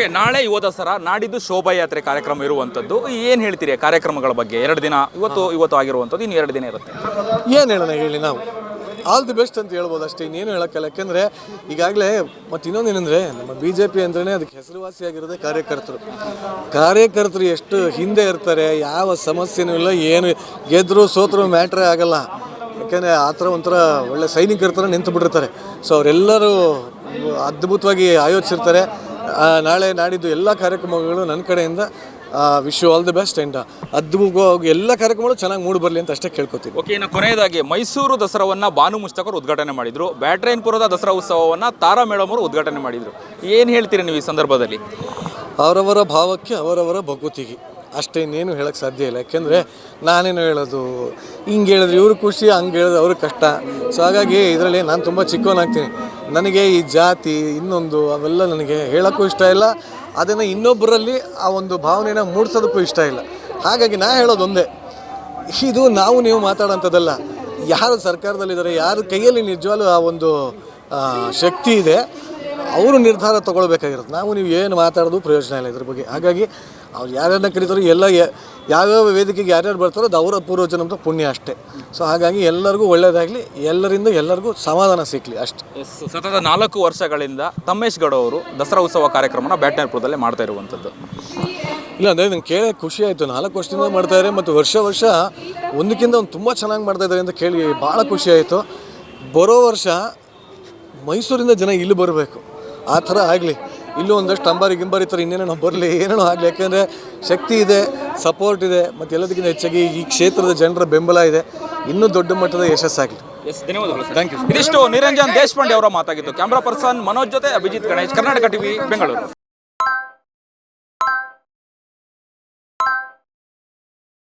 ನಾಳೆ ಯುವ ದಸರಾ ನಾಡಿದ್ದು ಶೋಭಾಯಾತ್ರೆ ಕಾರ್ಯಕ್ರಮ ಇರುವಂಥದ್ದು ಏನು ಹೇಳ್ತೀರಿ ಕಾರ್ಯಕ್ರಮಗಳ ಬಗ್ಗೆ? ಎರಡು ದಿನ ಇವತ್ತು ಇವತ್ತು ಆಗಿರುವಂಥದ್ದು ಇನ್ನು ಎರಡು ದಿನ ಇರುತ್ತೆ. ಏನು ಹೇಳೋಣ ಹೇಳಿ ನಾವು? ಆಲ್ ದಿ ಬೆಸ್ಟ್ ಅಂತ ಹೇಳ್ಬೋದು ಅಷ್ಟೇ, ಇನ್ನೇನು ಹೇಳೋಕ್ಕಲ್ಲ. ಯಾಕೆಂದರೆ ಈಗಾಗಲೇ ಮತ್ತು ಇನ್ನೊಂದೇನೆಂದರೆ ನಮ್ಮ ಬಿ ಜೆ ಪಿ ಅಂದ್ರೆ ಅದಕ್ಕೆ ಹೆಸರುವಾಸಿಯಾಗಿರೋದೇ ಕಾರ್ಯಕರ್ತರು. ಕಾರ್ಯಕರ್ತರು ಎಷ್ಟು ಹಿಂದೆ ಇರ್ತಾರೆ, ಯಾವ ಸಮಸ್ಯೆನೂ ಇಲ್ಲ, ಏನು ಗೆದ್ರು ಸೋತರು ಮ್ಯಾಟ್ರೇ ಆಗಲ್ಲ. ಯಾಕೆಂದರೆ ಆ ಥರ ಒಂಥರ ಒಳ್ಳೆ ಸೈನಿಕರ ಥರ ನಿಂತು ಬಿಟ್ಟಿರ್ತಾರೆ ಸೊ ಅವರೆಲ್ಲರೂ ಅದ್ಭುತವಾಗಿ ಆಯೋಜಿಸಿರ್ತಾರೆ. ನಾಳೆ ನಾಡಿದ್ದು ಎಲ್ಲ ಕಾರ್ಯಕ್ರಮಗಳು ನನ್ನ ಕಡೆಯಿಂದ wish all the best and ಅದ್ಭುತವಾಗಿ ಎಲ್ಲ ಕಾರ್ಯಕ್ರಮಗಳು ಚೆನ್ನಾಗಿ ಮೂಡಿ ಬರಲಿ ಅಂತ ಅಷ್ಟೇ ಕೇಳ್ಕೊತೀವಿ ಓಕೆ ಇನ್ನು ಕೊನೆಯದಾಗಿ ಮೈಸೂರು ದಸರಾವನ್ನು ಭಾನು ಮುಸ್ತಕರು ಉದ್ಘಾಟನೆ ಮಾಡಿದರು. ಬ್ಯಾಟ್ರೈನ್ಪುರದ ದಸರಾ ಉತ್ಸವವನ್ನು ತಾರಾ ಮೇಡಮ್ ಅವರು ಉದ್ಘಾಟನೆ ಮಾಡಿದ್ರು. ಏನು ಹೇಳ್ತೀರಿ ನೀವು ಈ ಸಂದರ್ಭದಲ್ಲಿ? ಅವರವರ ಭಾವಕ್ಕೆ ಅವರವರ ಭಕುತಿಗೆ. ಅಷ್ಟೇ ಇನ್ನೇನು ಹೇಳೋಕ್ಕೆ ಸಾಧ್ಯ ಇಲ್ಲ. ಯಾಕೆಂದರೆ ನಾನೇನು ಹೇಳೋದು ಹಿಂಗೆ ಹೇಳಿದ್ರೆ ಇವರು ಖುಷಿ ಹಂಗೆ ಹೇಳಿದ್ರೆ ಅವ್ರಿಗೆ ಕಷ್ಟ. ಸೊ ಹಾಗಾಗಿ ಇದರಲ್ಲಿ ನಾನು ತುಂಬ ಚಿಕ್ಕವನಾಗ್ತೀನಿ. ನನಗೆ ಈ ಜಾತಿ, ಇನ್ನೊಂದು ಅವೆಲ್ಲ ನನಗೆ ಹೇಳೋಕ್ಕೂ ಇಷ್ಟ ಇಲ್ಲ. ಅದನ್ನು ಇನ್ನೊಬ್ಬರಲ್ಲಿ ಆ ಒಂದು ಭಾವನೆನ ಮೂಡಿಸೋದಕ್ಕೂ ಇಷ್ಟ ಇಲ್ಲ. ಹಾಗಾಗಿ ನಾ ಹೇಳೋದು ಒಂದೇ. ಇದು ನಾವು ನೀವು ಮಾತಾಡೋಂಥದ್ದಲ್ಲ. ಯಾರು ಸರ್ಕಾರದಲ್ಲಿದ್ದಾರೆ, ಯಾರ ಕೈಯಲ್ಲಿ ನಿಜವಾಗ್ಲೂ ಆ ಒಂದು ಶಕ್ತಿ ಇದೆ, ಅವರು ನಿರ್ಧಾರ ತಗೊಳ್ಬೇಕಾಗಿರುತ್ತೆ ನಾವು ನೀವು ಏನು ಮಾತಾಡೋದು ಪ್ರಯೋಜನ ಇಲ್ಲ ಇದ್ರ ಬಗ್ಗೆ. ಹಾಗಾಗಿ ಅವ್ರು ಯಾರ್ಯಾರನ್ನ ಕರೀತಾರೋ ಎಲ್ಲ ಯಾವ್ಯಾವ ವೇದಿಕೆಗೆ ಯಾರ್ಯಾರು ಬರ್ತಾರೋ ಅದು ಅವರ ಪೂರ್ವಜನಂತ ಪುಣ್ಯ ಅಷ್ಟೇ. ಸೊ ಹಾಗಾಗಿ ಎಲ್ಲರಿಗೂ ಒಳ್ಳೆಯದಾಗಲಿ ಎಲ್ಲರಿಂದ ಎಲ್ಲರಿಗೂ ಸಮಾಧಾನ ಸಿಕ್ಕಲಿ ಅಷ್ಟೇ. ಸತತ ನಾಲ್ಕು ವರ್ಷಗಳಿಂದ ತಮ್ಮೇಶ್ ಗೌಡ ಅವರು ದಸರಾ ಉತ್ಸವ ಕಾರ್ಯಕ್ರಮನ ಬ್ಯಾಟ್ನಪುರದಲ್ಲಿ ಮಾಡ್ತಾ ಇರುವಂಥದ್ದು. ಇಲ್ಲ ಅಂದರೆ ನಂಗೆ ಕೇಳಿ ಖುಷಿ ಆಯಿತು. ನಾಲ್ಕು ವರ್ಷದಿಂದ ಮಾಡ್ತಾಯಿದ್ದಾರೆ ಮತ್ತು ವರ್ಷ ವರ್ಷ ಒಂದಕ್ಕಿಂತ ಒಂದು ತುಂಬ ಚೆನ್ನಾಗಿ ಮಾಡ್ತಾಯಿದ್ದಾರೆ ಅಂತ ಕೇಳಿ ಭಾಳ ಖುಷಿ ಆಯಿತು. ಬರೋ ವರ್ಷ ಮೈಸೂರಿಂದ ಜನ ಇಲ್ಲಿ ಬರಬೇಕು. ಆ ಥರ ಆಗಲಿ. ಇಲ್ಲೂ ಒಂದಷ್ಟು ಅಂಬಾರಿ ಗಿಂಬಾರಿ ಥರ ಇನ್ನೇನೋ ಬರಲಿ ಏನೇನೋ ಆಗಲಿ. ಯಾಕೆಂದರೆ ಶಕ್ತಿ ಇದೆ ಸಪೋರ್ಟ್ ಇದೆ ಮತ್ತು ಎಲ್ಲದಕ್ಕಿಂತ ಹೆಚ್ಚಾಗಿ ಈ ಕ್ಷೇತ್ರದ ಜನರ ಬೆಂಬಲ ಇದೆ. ಇನ್ನೂ ದೊಡ್ಡ ಮಟ್ಟದ ಯಶಸ್ಸಾಗಲಿ ಎಸ್ ಧನ್ಯವಾದಗಳು ಥ್ಯಾಂಕ್ ಯು ಇದಿಷ್ಟು ನಿರಂಜನ್ ದೇಶಪಾಂಡೆ ಅವರ ಮಾತಾಗಿತ್ತು ಕ್ಯಾಮ್ರಾ ಪರ್ಸನ್ ಮನೋಜ್ ಜೊತೆ ಅಭಿಜಿತ್ ಗಣೇಶ್ ಕರ್ನಾಟಕ ಟಿವಿ ಬೆಂಗಳೂರು.